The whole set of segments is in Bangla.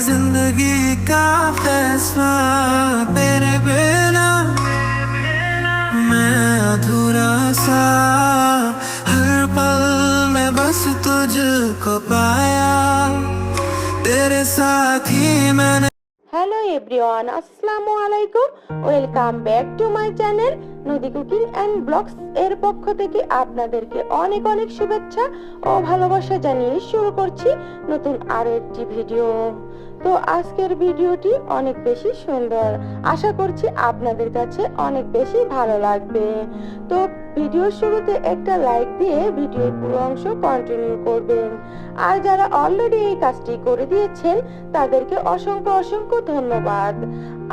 जिंदगी का फैसला तेरे बिना मैं अधूरा सा हर पल में बस तुझको पाया तेरे साथ ही मैंने হ্যালো এভরিওয়ান আসসালামু আলাইকুম welcome back to my channel Nadi cooking and blogs এর পক্ষ থেকে আপনাদেরকে অনেক অনেক শুভেচ্ছা ও ভালোবাসা জানিয়ে শুরু করছি নতুন আরো একটি ভিডিও তো আজকের ভিডিওটি অনেক বেশি সুন্দর। আশা করছি আপনাদের কাছে অনেক বেশি ভালো লাগবে। তো ভিডিওর শুরুতে একটা লাইক দিয়ে ভিডিওর পুরো অংশ কন্টিনিউ করবেন। আর যারা অলরেডি এই কাজটি করে দিয়েছেন, তাদেরকে অসংখ্য অসংখ্য ধন্যবাদ।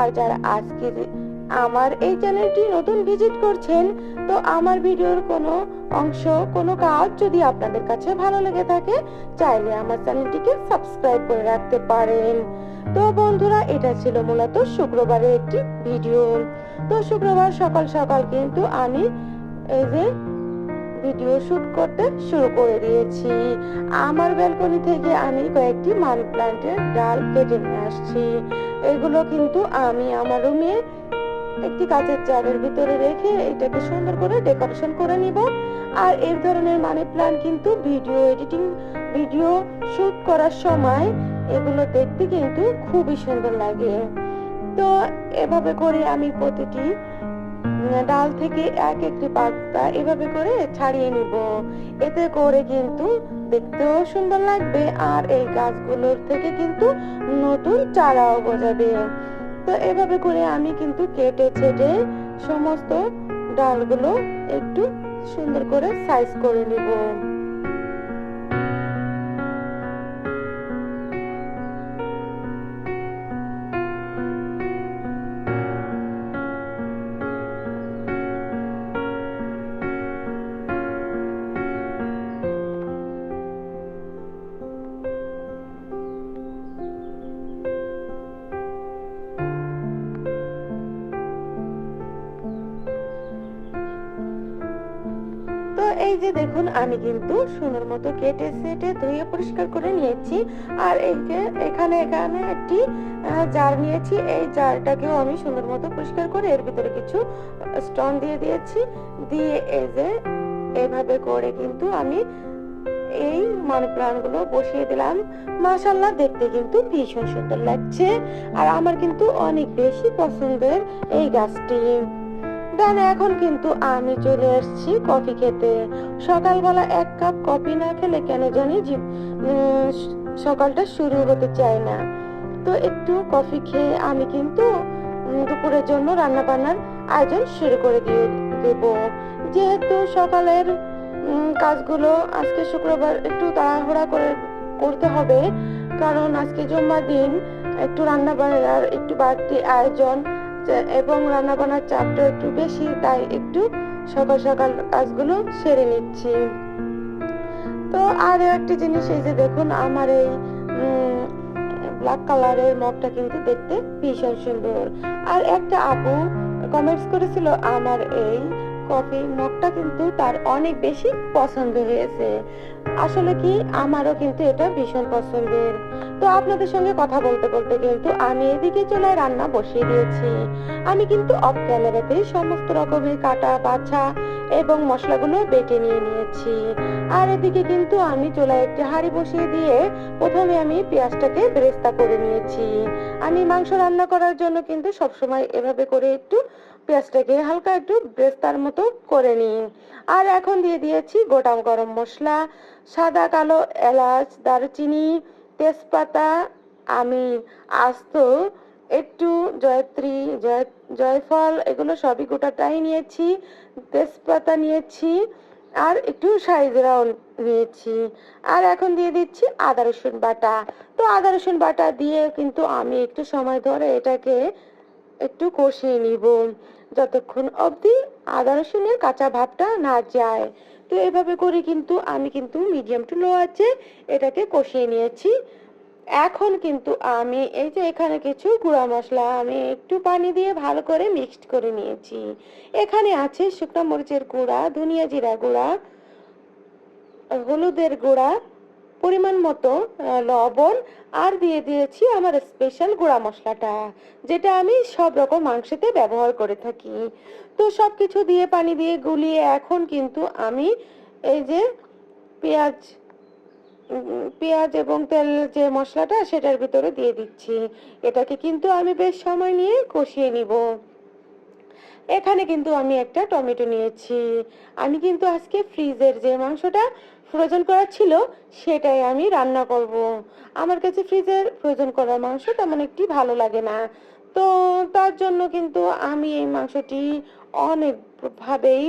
আর যারা আজকে আমার এই চ্যানেলটি নতুন ভিজিট করছেন, তো আমার ভিডিওর কোনো অংশ, কোনো কাজ যদি আপনাদের কাছে ভালো লেগে থাকে, চাইলে আমার চ্যানেলটিকে সাবস্ক্রাইব করে রাখতে পারেন। তো বন্ধুরা, এটা ছিল মূলত শুক্রবারের একটি ভিডিও। তো শুক্রবার সকাল সকাল কিন্তু আমি এই যে ভিডিও শুট করতে শুরু করে দিয়েছি। আমার ব্যালকনি থেকে আমি কয়েকটি মানি প্লান্টের ডাল কেটে নিয়ে আসছি। এগুলো কিন্তু আমি আমার রুমে একটি কাঁচের জারের ভিতরে রেখে এটাকে সুন্দর করে ডেকোরেশন করে নিব। আর এই ধরনের মানি প্লান্ট কিন্তু ভিডিও এডিটিং, ভিডিও শুট করার সময় এগুলো দেখতে কিন্তু খুবই সুন্দর লাগে। তো এভাবে করে আমি প্রতিটি ডাল থেকে এক একটি পাতা এভাবে করে ছাড়িয়ে নিব। এতে করে কিন্তু দেখতেও সুন্দর লাগবে আর এই গাছগুলোর থেকে কিন্তু নতুন চারাও গজাবে। তো এভাবে করে আমি কিন্তু কেটে ছেটে সমস্ত ডালগুলো একটু সুন্দর করে সাইজ করে নিব। যে দেখুন, আমি কিন্তু সুন্দর মতো কেটে সেটে ধুয়ে পরিষ্কার করে নিয়েছি। আর এখানে এখানে একটি জার নিয়েছি। এই জারটাকেও আমি সুন্দর মতো পরিষ্কার করে এর ভিতরে কিছু স্টোন দিয়ে দিয়েছি। দিয়ে এই যে, এভাবে করে কিন্তু আমি এই মানি প্লান্টগুলো বসিয়ে দিলাম। মাশাল্লাহ দেখতে কিন্তু ভীষণ সুন্দর লাগছে। আর আমার কিন্তু অনেক বেশি পছন্দের এই গাছটি। দেন এখন কিন্তু আমি চলে আসছি কফি খেতে। সকালবেলা এক কাপ কফি না খেলে কেন জানি সকালটা শুরু হতে চায় না। তো একটু কফি খেয়ে আমি কিন্তু দুপুরের জন্য রান্না বান্নার আয়োজন শুরু করে দিয়ে দেব। যেহেতু সকালের কাজগুলো আজকে শুক্রবার একটু তাড়াহুড়া করে করতে হবে, কারণ আজকে জুম্মার দিন, একটু রান্না বান্নার একটু বাড়তি আয়োজন এবং রান্না বান্নার চাপটা একটু বেশি, তাই একটু সকাল সকাল কাজগুলো সেরে নিচ্ছি। তো আর একটি জিনিস, এই যে দেখুন, আমার এই ব্ল্যাক কালারের মগটা কিন্তু দেখতে ভীষণ সুন্দর। আর একটা আপু কমেন্টস করেছিল, আমার এই কফি মগটা কিন্তু তার অনেক বেশি পছন্দ হয়েছে। আসলে কি? আমারও কিন্তু এটা ভীষণ পছন্দের। তো আপনাদের সঙ্গে কথা বলতে বলতে কিন্তু আমি এদিকে চলে রান্না বসিয়ে দিয়েছি। আমি কিন্তু অফ ক্যামেরাতেই সমস্ত রকমের কাটা, বাছা এবং মশলাগুলো বেটে নিয়ে নিয়েছি। আর এদিকে কিন্তু আমি চুলায় একটি হাঁড়ি বসিয়ে দিয়ে প্রথমে আমি পেঁয়াজটাকে বেরেস্তা করে নিয়েছি। আমি মাংস রান্না করার জন্য কিন্তু সবসময় এভাবে করে একটু পেঁয়াজটাকে হালকা একটু বেরেস্তার মতো করে নিই। আর এখন দিয়ে দিয়েছি গোটা গরম মশলা, সাদা, কালো, এলাচ, দারুচিনি, তেজপাতা আমি আস্ত, একটু জয়ত্রী, জয়, জয়ফল, এগুলো সবই গোটাটাই নিয়েছি, তেজপাতা নিয়েছি, আর একটু সাইজরাও নিয়েছি। আর এখন দিয়ে দিচ্ছি আদা রসুন বাটা। তো আদা রসুন বাটা দিয়ে কিন্তু আমি একটু সময় ধরে এটাকে একটু কষিয়ে নিব। যতক্ষণ অবধি আদা, রসুনের কাঁচা ভাবটা না যায়। তো এভাবে করে কিন্তু আমি কিন্তু মিডিয়াম টু লো আছে, এটাকে কষিয়ে নিয়েছি। এখন কিন্তু আমি এই যে এখানে কিছু গুঁড়া মশলা আমি একটু পানি দিয়ে ভালো করে মিক্সড করে নিয়েছি। এখানে আছে শুকনো মরিচের গুঁড়া, ধনিয়া জিরা গুঁড়া, হলুদের গুঁড়া, পরিমাণ মতো লবণ আর দিয়ে দিয়েছি আমার স্পেশাল গুঁড়া মশলাটা, যেটা আমি সব রকম মাংসেতে ব্যবহার করে থাকি। তো সব কিছু দিয়ে, পানি দিয়ে গুলিয়ে এখন কিন্তু আমি এই যে পেঁয়াজ পেঁয়াজ এবং তেল যে মশলাটা সেটার ভিতরে দিয়ে দিচ্ছি। এটাকে কিন্তু আমি বেশ সময় নিয়ে কষিয়ে নিব। এখানে কিন্তু আমি একটা টমেটো নিয়েছি। আমি কিন্তু আজকে ফ্রিজের যে মাংসটা ফ্রোজেন করা ছিল, সেটাই আমি রান্না করব। আমার কাছে ফ্রিজের ফ্রোজেন করা মাংস তেমন একটি ভালো লাগে না। তো তার জন্য কিন্তু আমি এই মাংসটি অনেকভাবেই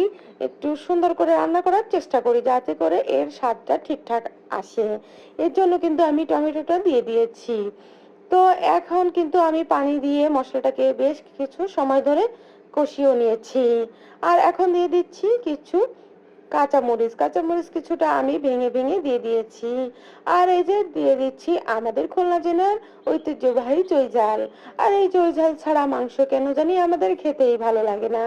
একটু সুন্দর করে রান্না করার চেষ্টা করি, যাতে করে এর স্বাদটা ঠিকঠাক আসে। এর জন্য কিন্তু আমি টমেটোটা দিয়ে দিয়েছি। তো এখন কিন্তু আমি পানি দিয়ে মশলাটাকে বেশ কিছু সময় ধরে কষিয়েও নিয়েছি। আর এখন দিয়ে দিচ্ছি কিছু কাঁচামরিচ। কাঁচামরিচ কিছুটা আমি ভেঙে ভেঙে দিয়ে দিয়েছি। আর এই যে দিয়ে দিচ্ছি আমাদের খুলনা জেলার ঐতিহ্যবাহী চৈঝাল। আর এই চৈঝাল ছাড়া মাংস কেন জানি আমাদের খেতেই ভালো লাগে না।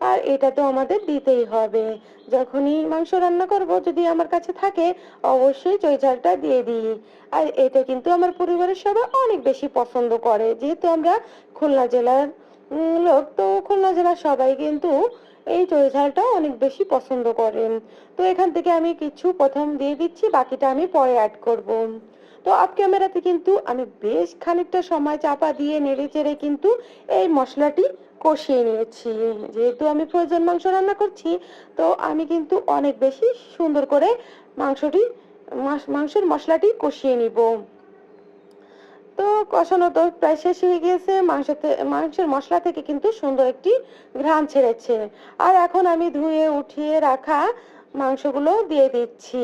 আর এটা তো আমাদের দিতেই হবে। যখনই মাংস রান্না করব, যদি আমার কাছে থাকে, অবশ্যই চৈঝালটা দিয়ে দিই। আর এটা কিন্তু আমার পরিবারের সবাই অনেক বেশি পছন্দ করে। যেহেতু আমরা খুলনা জেলার লোক তো খুলনা জেলার সবাই, কিন্তু এই চৈঝালটা অনেক বেশি পছন্দ করেন তো এখান থেকে আমি কিছু প্রথম দিয়ে দিচ্ছি, বাকিটা আমি পরে অ্যাড করব। তো আপ ক্যামেরাতে কিন্তু আমি বেশ খানিকটা সময় চাপা দিয়ে নেড়ে চেড়ে কিন্তু এই মশলাটি কষিয়ে নিয়েছি। যেহেতু আমি ফ্রোজেন মাংস রান্না করছি, তো আমি কিন্তু অনেক বেশি সুন্দর করে মাংসটি, মাস- মাংসের মশলাটি কষিয়ে নিব। তো কষানো তো প্রায় শেষ হয়ে গিয়েছে। মাংস মাংসের মশলা থেকে কিন্তু সুন্দর একটি ঘ্রাণ ছেড়েছে। আর এখন আমি ধুয়ে, উঠিয়ে রাখা মাংসগুলো দিয়ে দিচ্ছি।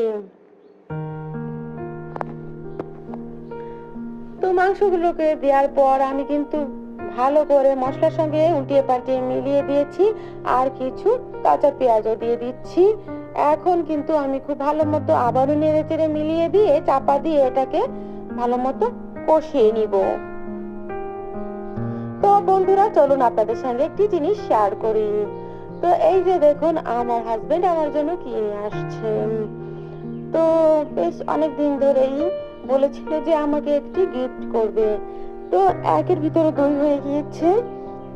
তো মাংসগুলোকে দেওয়ার পর আমি কিন্তু ভালো করে মশলার সঙ্গে উল্টিয়ে পাল্টিয়ে মিলিয়ে দিয়েছি। আর কিছু কাঁচা পেঁয়াজও দিয়ে দিচ্ছি। এখন কিন্তু আমি খুব ভালো মতো আবারও নেড়ে চেড়ে মিলিয়ে দিয়ে চাপা দিয়ে এটাকে ভালো মতো কষিয়ে নিব। তো বন্ধুরা, চলুন আপনাদের সঙ্গে একটি জিনিস শেয়ার করি। তো এই যে দেখুন, আমার হাজবেন্ড আমার জন্য কিনে আসছে। তো বেশ অনেক দিন ধরেই বলেছিল যে আমাকে একটি গিফট করবে। তো একের ভিতরে দুই হয়ে গিয়েছে।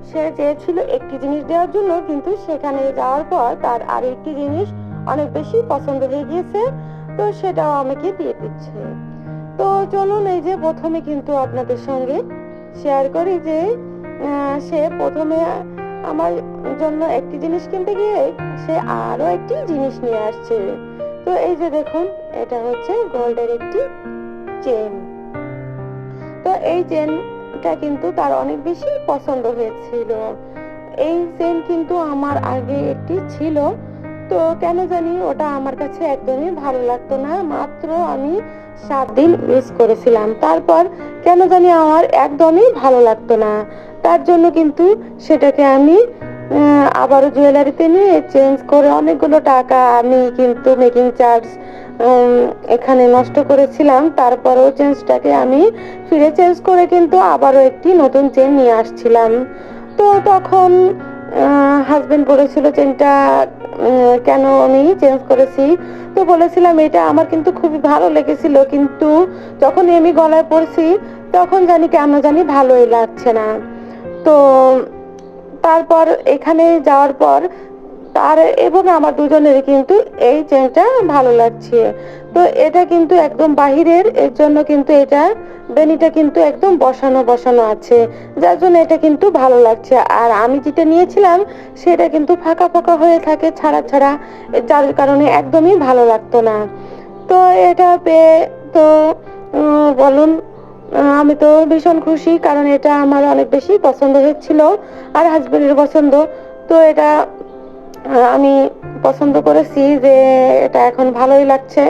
সে চেয়েছিল একটি জিনিস দেওয়ার জন্য, কিন্তু সেখানে যাওয়ার পর তার আর একটি জিনিস অনেক বেশি পছন্দ হয়ে গিয়েছে। তো সেটাও আমাকে দিয়ে দিচ্ছে। তো চলুন এই যে প্রথমে কিন্তু আপনাদের সঙ্গে শেয়ার করি যে সে প্রথমে আমার জন্য একটি জিনিস কিনতে গিয়ে সে আরও একটি জিনিস নিয়ে আসছে। তো এই যে দেখুন, এটা হচ্ছে গোল্ডের একটি চেন তো এই চেনটা কিন্তু তার অনেক বেশি পছন্দ হয়েছিল। এই চেন কিন্তু আমার আগে একটি ছিল। তো কেন জানি ওটা আমার কাছে একদমই ভালো লাগতো না। মাত্র আমি সাত দিন ইউজ করেছিলাম। তারপর কেন জানি আমার একদমই ভালো লাগতো না। তার জন্য কিন্তু সেটাকে আমি আবারও জুয়েলারিতে নিয়ে চেঞ্জ করে অনেকগুলো টাকা আমি কিন্তু মেকিং চার্জ এখানে নষ্ট করেছিলাম। তারপরেও চেঞ্জটাকে আমি ফিরে চেঞ্জ করে কিন্তু আবারও একটি নতুন চেন নিয়ে আসছিলাম। তো তখন হাজবেন্ড বলেছিল চেনটা কেন আমি চেঞ্জ করেছি? তো বলেছিলাম, এটা আমার কিন্তু খুবই ভালো লেগেছিল, কিন্তু যখন আমি গলায় পড়ছি, তখন জানি কেন জানি ভালোই লাগছে না। তো তারপর এখানে যাওয়ার পর তার এবং আমার দুজনের কিন্তু এই চেনটা ভালো লাগছে। তো এটা কিন্তু একদম বাহিরের, এর জন্য কিন্তু এটা বেনিটা কিন্তু একদম বসানো বসানো আছে। যার জন্য এটা কিন্তু ভালো লাগছে। আর আমি যেটা নিয়েছিলাম, সেটা কিন্তু ফাঁকা ফাঁকা হয়ে থাকে, ছাড়া ছাড়া, যার কারণে একদমই ভালো লাগতো না। তো এটা পেয়ে তো বলুন আমি তো ভীষণ খুশি, কারণ এটা আমার অনেক বেশি পছন্দ হয়েছিল, আর হাজবেন্ডের পছন্দ। তো এটা আমি পছন্দ করেছি যে এটা এখন ভালোই লাগছে।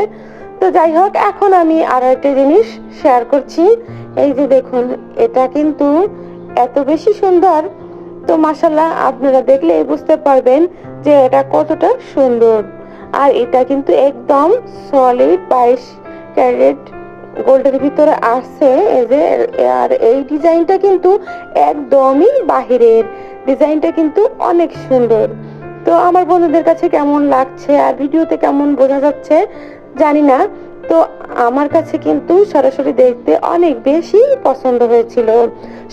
তো যাই হোক, এখন আমি আরও একটা জিনিস শেয়ার করছি। এই যে দেখুন, এটা কিন্তু এত বেশি সুন্দর। তো মাসাল্লাহ আপনারা দেখলে বুঝতে পারবেন যে এটা কতটা সুন্দর। আর এটা কিন্তু একদম সলিড বাইশ ক্যারেট গোল্ডের ভিতরে আছে। এই যে, আর এই ডিজাইনটা কিন্তু একদমই বাহিরের। ডিজাইনটা কিন্তু অনেক সুন্দর। তো আমার বন্ধুদের কাছে কেমন লাগছে আর ভিডিওতে কেমন বোঝা যাচ্ছে জানি না। তো আমার কাছে কিন্তু সরাসরি দেখতে অনেক বেশি পছন্দ হয়েছিল।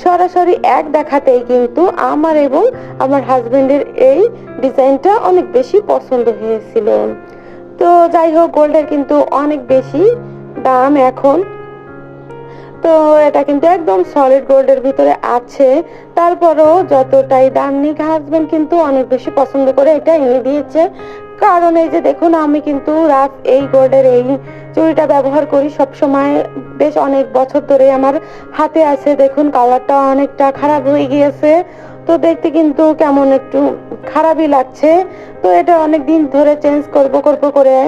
সরাসরি এক দেখাতেই কিন্তু আমার এবং আমার হাজবেন্ডের এই ডিজাইনটা অনেক বেশি পছন্দ হয়েছিল। তো যাই হোক গোল্ডের কিন্তু অনেক বেশি দাম এখন তো এটা কিন্তু একদম সলিড গোল্ডের ভিতরে আছে। তারপরও যতটাই দাম নিক হাজবেন্ড কিন্তু অনেক বেশি পছন্দ করে এটা এনে দিয়েছে। কারণ এই যে দেখুন, আমি কিন্তু রাত এই গোল্ডের এই চুড়িটা ব্যবহার করি সব সময় বেশ অনেক বছর ধরে আমার হাতে আছে। দেখুন কালারটা অনেকটা খারাপ হয়ে গিয়েছে। তো দেখতে কিন্তু কেমন একটু খারাপই লাগছে। তো এটা অনেক দিন ধরে চেঞ্জ করব করব করে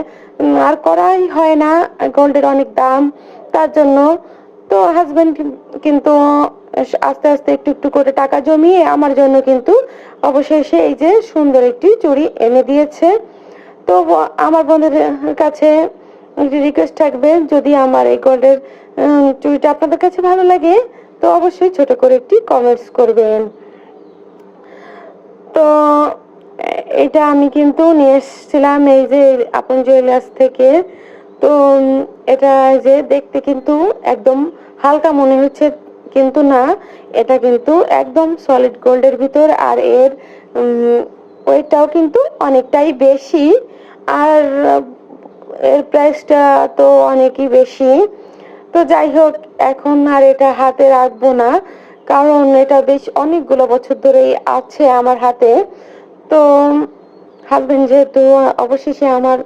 আর করাই হয় না। গোল্ডের অনেক দাম। তার জন্য তো হাজবেন্ড কিন্তু আস্তে আস্তে একটু একটু করে টাকা জমিয়ে আমার জন্য কিন্তু অবশেষে এই যে সুন্দর একটি চুড়ি এনে দিয়েছে। তো আমার বন্ধুদের কাছে রিকোয়েস্ট থাকবে যদি আমার এই গোল্ডের চুড়িটা আপনাদের কাছে ভালো লাগে, তো অবশ্যই ছোট করে একটি কমেন্টস করবেন। তো এটা আমি কিন্তু নিয়ে এসেছিলাম এই যে আপন জুয়েলার্স থেকে। তো এটা যে দেখতে কিন্তু একদম হালকা মনে হচ্ছে কিন্তু না। এটা কিন্তু একদম সলিড গোল্ডের ভিতর আর এর ওয়েটটাও কিন্তু অনেকটাই বেশি। আর, এর প্রাইসটা তো অনেকই বেশি। তো যাই হোক, এখন আর এটা হাতে রাখব না, কারণ এটা বেশ অনেকগুলো বছর ধরেই আছে আমার হাতে। তো হাজবেন্ড যেহেতু, অবশেষে আমার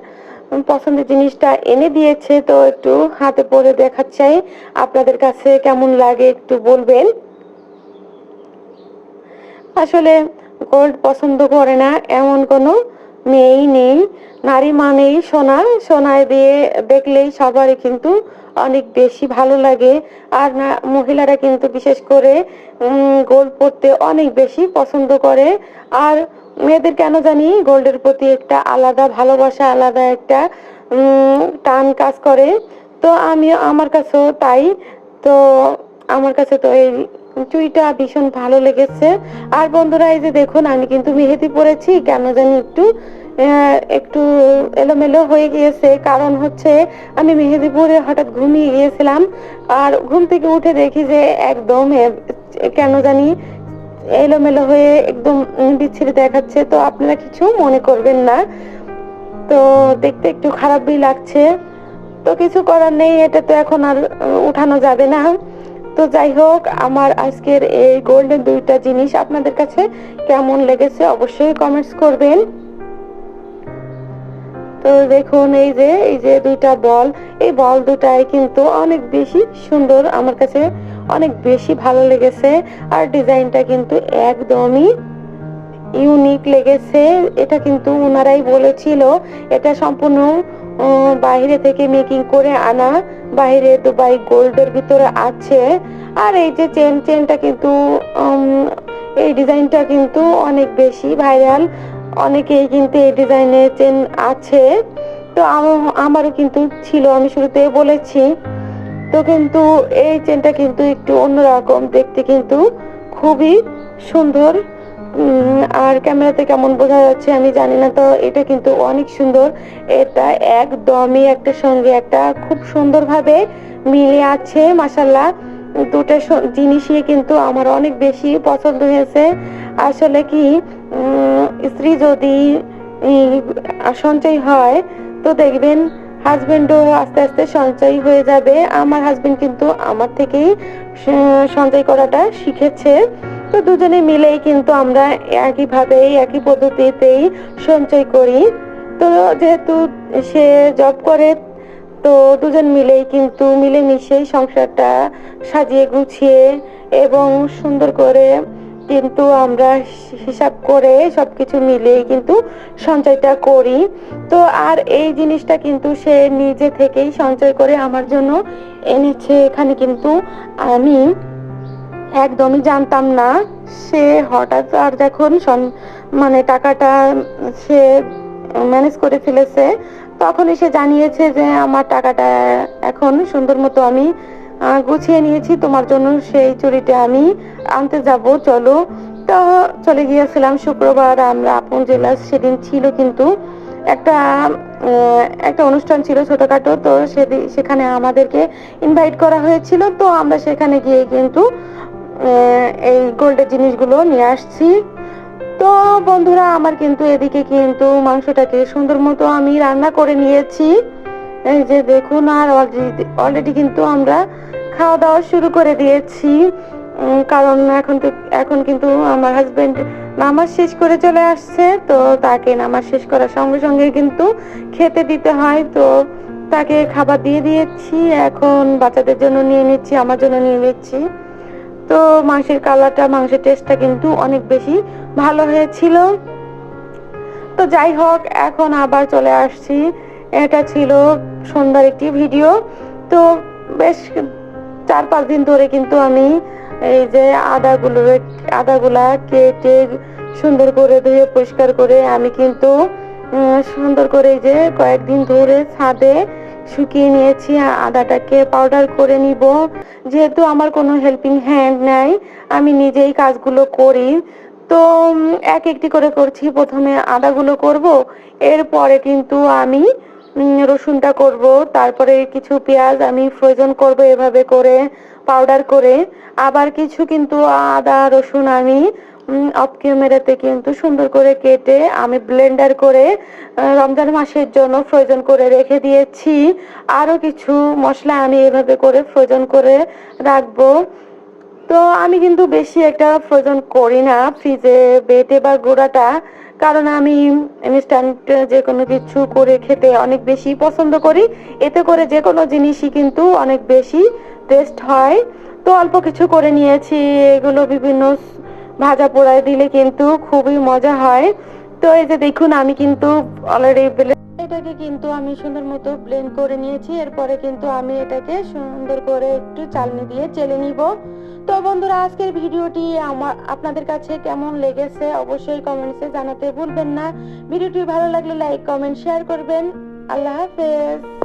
পছন্দের জিনিসটা এনে দিয়েছে, তো একটু হাতে পরে দেখাচ্ছাই আপনাদের কাছে কেমন লাগে একটু বলবেন। আসলে গোল্ড পছন্দ করে না, এমন কোনো মেয়েই নেই, নারী মানেই সোনা। সোনায় দিয়ে দেখলেই সবারই কিন্তু অনেক বেশি ভালো লাগে। আর না, মহিলারা কিন্তু বিশেষ করে গোল্ড পরতে অনেক বেশি পছন্দ করে। আর মেয়েদের কেন জানি গোল্ডের প্রতি একটা আলাদা ভালোবাসা, আলাদা একটা টান কাজ করে। তো আমি আমার কাছেও তাই। তো আমার কাছে তো এই চুইটা ভীষণ ভালো লেগেছে। আর বন্ধুরা, এই যে দেখুন, আমি কিন্তু মেহেদি পরেছি। কেন জানি একটু একটু এলোমেলো হয়ে গিয়েছে। কারণ হচ্ছে, আমি মেহেদি পরে হঠাৎ ঘুমিয়ে গিয়েছিলাম। আর ঘুম থেকে উঠে দেখি যে একদম কেন জানি এলোমেলো হয়ে একদম বিচ্ছিরি দেখাচ্ছে, তো আপনারা কিছু মনে করবেন না। তো দেখতে একটু খারাপই লাগছে। তো কিছু করার নেই, এটা তো এখন আর উঠানো যাবে না। তো যাই হোক, আমার আজকের এই গোল্ডেন দুইটা জিনিস আপনাদের কাছে কেমন লেগেছে অবশ্যই কমেন্টস করবেন। তো দেখুন, এই যে এই যে দুইটা বল, এই বল দুটাই কিন্তু অনেক বেশি সুন্দর আমার কাছে অনেক বেশি ভালো লেগেছে আর ডিজাইনটা কিন্তু একদমই ইউনিক লেগেছে। এটা কিন্তু ওনারাই বলেছিল, এটা সম্পূর্ণ বাইরে থেকে মেকিং করে আনা। বাইরে দুবাই গোল্ডের ভিতরে আছে। আর এই যে চেন চেনটা কিন্তু এই ডিজাইনটা কিন্তু অনেক বেশি ভাইরাল অনেকেই কিন্তু এই ডিজাইনের চেন আছে। তো আমারও কিন্তু ছিল, আমি শুরুতে বলেছি। তো কিন্তু এই চেনটা কিন্তু একটু অন্যরকম, দেখতে কিন্তু খুবই সুন্দর। আর ক্যামেরাতে কেমন বোঝা যাচ্ছে আমি জানি না, তো এটা কিন্তু অনেক সুন্দর। এটা একদমই একটা সঙ্গে একটা খুব সুন্দরভাবে মিলে আছে মাসাল্লাহ দুটো জিনিসই কিন্তু আমার অনেক বেশি পছন্দ হয়েছে। আসলে কি স্ত্রী যদি সঞ্চয় হয়, তো দেখবেন হাজবেন্ডও আস্তে আস্তে সঞ্চয় হয়ে যাবে। আমার হাজবেন্ড কিন্তু আমার থেকেই সঞ্চয় করাটা শিখেছে। তো দুজনে মিলেই কিন্তু আমরা একইভাবেই, একই পদ্ধতিতেই সঞ্চয় করি। তো যেহেতু সে জব করে, তো দুজন মিলেই কিন্তু মিলেমিশেই সংসারটা সাজিয়ে গুছিয়ে এবং সুন্দর করে কিন্তু আমরা হিসাব করে সবকিছু মিলিয়ে কিন্তু সঞ্চয়টা করি। তো আর এই জিনিসটা কিন্তু সে নিজে থেকেই সঞ্চয় করে আমার জন্য এনেছে। এখানে কিন্তু আমি একদমই জানতাম না। সে হঠাৎ আর যখন মানে টাকাটা সে ম্যানেজ করে ফেলেছে, তখনই সে জানিয়েছে যে আমার টাকাটা এখন সুন্দর মতো আমি গুছিয়ে নিয়েছি, তোমার জন্য সেই চুরিটা আমি আনতে যাব, চলো। তো চলে গিয়েছিলাম শুক্রবার, আমরা আপন জেলা সেদিন ছিল কিন্তু একটা একটা অনুষ্ঠান ছিল ছোটখাটো, তো সেদি- সেখানে আমাদেরকে ইনভাইট করা হয়েছিল, তো আমরা সেখানে গিয়ে কিন্তু এই গোল্ডের জিনিসগুলো নিয়ে আসছি। তো বন্ধুরা, আমার কিন্তু এদিকে কিন্তু মাংসটাকে সুন্দর মতো আমি রান্না করে নিয়েছি। এই যে দেখুন, আর অলরেডি কিন্তু আমরা খাওয়া দাওয়া শুরু করে দিয়েছি। কারণ এখন তো এখন কিন্তু আমার হাজবেন্ড নামাজ শেষ করে চলে আসছে, তো তাকে নামাজ শেষ করার সঙ্গে সঙ্গে কিন্তু খেতে দিতে হয়। তো তাকে খাবার দিয়ে দিয়েছি, এখন বাচ্চাদের জন্য নিয়ে নিচ্ছি, আমার জন্য নিয়ে নিচ্ছি। তো মাংসের কালারটা, মাংসের টেস্টটা কিন্তু অনেক বেশি ভালো হয়েছিল। তো যাই হোক, এখন আবার চলে আসছি। এটা ছিল সন্ধ্যার একটি ভিডিও তো বেশ চার পাঁচ দিন ধরে কিন্তু আমি এই যে আদাগুলো আদাগুলা কেটে সুন্দর করে ধুয়ে পরিষ্কার করে আমি কিন্তু সুন্দর করে এই যে কয়েকদিন ধরে ছাদে শুকিয়ে নিয়েছি। আদাটাকে পাউডার করে নিব। যেহেতু আমার কোনো হেল্পিং হ্যান্ড নাই, আমি নিজেই কাজগুলো করি। তো এক একটি করে করছি। প্রথমে আদাগুলো করব। এরপরে কিন্তু আমি রসুনটা করব, তারপরে কিছু পেঁয়াজ আমি ফ্রোজন করব এভাবে করে পাউডার করে। আবার কিছু কিন্তু আদা, রসুন আমি অফ ক্যামেরাতে কিন্তু সুন্দর করে কেটে আমি ব্লেন্ডার করে রমজান মাসের জন্য ফ্রোজন করে রেখে দিয়েছি। আরও কিছু মশলা আমি এভাবে করে ফ্রোজন করে রাখব। তো আমি কিন্তু বেশি একটা ফ্রোজন করি না ফ্রিজে বেটে বা গুঁড়াটা। কারণ আমি ইনস্ট্যান্ট যে কোনো কিছু করে খেতে অনেক বেশি পছন্দ করি। এতে করে যে কোনো জিনিসই কিন্তু অনেক বেশি টেস্ট হয়। তো অল্প কিছু করে নিয়েছি, এগুলো বিভিন্ন ভাজা পোড়ায় দিলে কিন্তু খুবই মজা হয়। তো এই যে দেখুন, আমি কিন্তু অলরেডি এটাকে কিন্তু আমি সুন্দর মতো ব্লেন্ড করে নিয়েছি। এরপরে কিন্তু আমি এটাকে সুন্দর করে একটু চালনি দিয়ে চেলে নিব। তো বন্ধুরা, আজকের ভিডিওটি আমার, আপনাদের কাছে কেমন লেগেছে অবশ্যই কমেন্টসে জানাতে ভুলবেন না। ভিডিওটি ভালো লাগলে লাইক কমেন্ট শেয়ার করবেন। আল্লাহ হাফেজ।